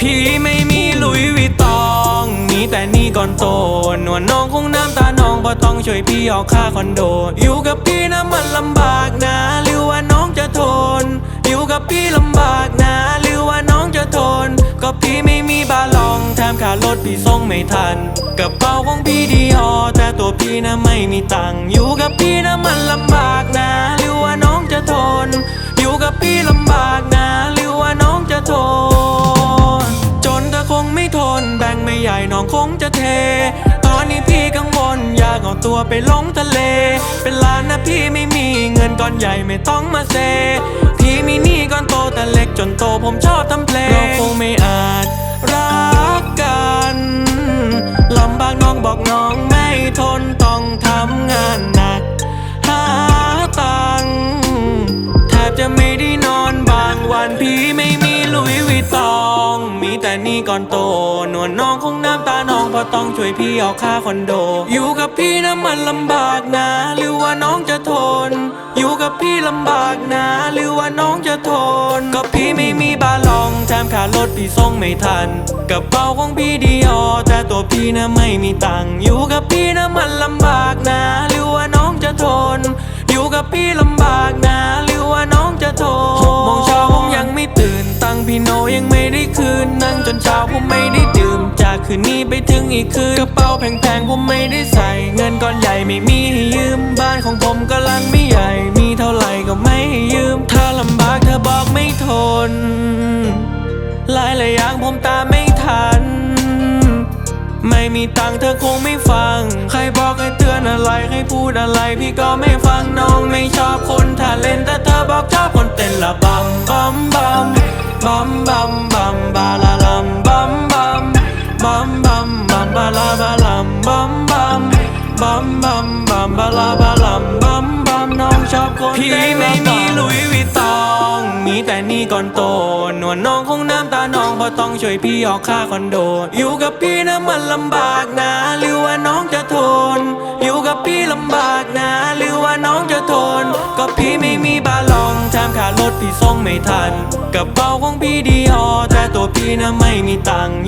พี่ไม่มีลุยวิตองมีแต่หนี่ก่อนโตนวลน้องคงน้ำตาน้องบ่ต้องช่วยพี่ออกค่าคอนโด อยู่กับพี่นะมันลำบากนะหรือว่าน้องจะทน อยู่กับพี่ลำบากนะหรือว่าน้องจะทน ก็พี่ไม่มีบาลองแถมค่ารถพี่ส่งไม่ทันกระเป๋าของพี่ดีออแต่ตัวพี่นะไม่มีตังค์อยู่กับพี่นะมันลำบากนะหรือว่าน้องจะทน อยู่กับพี่ลำบากนะ น้องคงจะเท ตอนนี้พี่กังวลอยากเอาตัวไปลงทะเล เป็นล้านนะพี่ไม่มีเงินก้อนใหญ่ไม่ต้องมาเซ พี่มีหนี้ก้อนโตแต่เล็กจนโตผมชอบทำเพลงเราคงไม่อาจ แต่นี่ก่อนโตนวลน้องคงน้ำตาน้องเพราะต้องช่วยพี่เอาค่าคอนโด อยู่กับพี่นะมันลำบากนะ หรือว่าน้องจะทน อยู่กับพี่ลำบากนะ หรือว่าน้องจะทน ก็พี่ไม่มีบาลองแถมค่ารถพี่ส่งไม่ทันกระเป๋าของพี่ดีออแต่ตัวพี่นะไม่มีตังค์อยู่กับพี่นะมันลำบากนะ หรือว่าน้องจะทน อยู่กับพี่ลำบากนะ หรือว่าน้องจะทนหกโมงเช้าผมยังไม่ตื่นตังค์พี่โนยังไม่ได้คืน จนเช้าผมไม่ได้ดื่ม จากคืนนี้ไปถึงอีกคืนกระเป๋าแพงๆผมไม่ได้ใส่ เงินก้อนใหญ่ไม่มีให้ยืม บ้านของผมก็ลังไม่ใหญ่ มีเท่าไหร่ก็ไม่ให้ยืม ถ้าลำบากเธอบอกไม่ทน หลายหลายอย่างผมตามไม่ทัน ไม่มีตังค์เธอคงไม่ฟัง ใครบอกให้เตือนอะไรให้พูดอะไร พี่ก็ไม่ฟังน้องไม่ชอบคนท่าเล่นแต่เธอบอกชอบคนเต้นละบัมบัมบัมบัมบัม พี่ไม่มีลุยวิตตอง มีแต่นี่ก่อนโตนวลน้องคงน้ำตาน้องเพราะต้องช่วยพี่ออกค่าคอนโด อยู่กับพี่นะมันลำบากนะหรือว่าน้องจะทน อยู่กับพี่ลำบากนะหรือว่าน้องจะทน ก็พี่ไม่มีบาลองแถมค่ารถพี่ส่งไม่ทันกระเป๋าของพี่ดีออแต่ตัวพี่นะไม่มีตังค์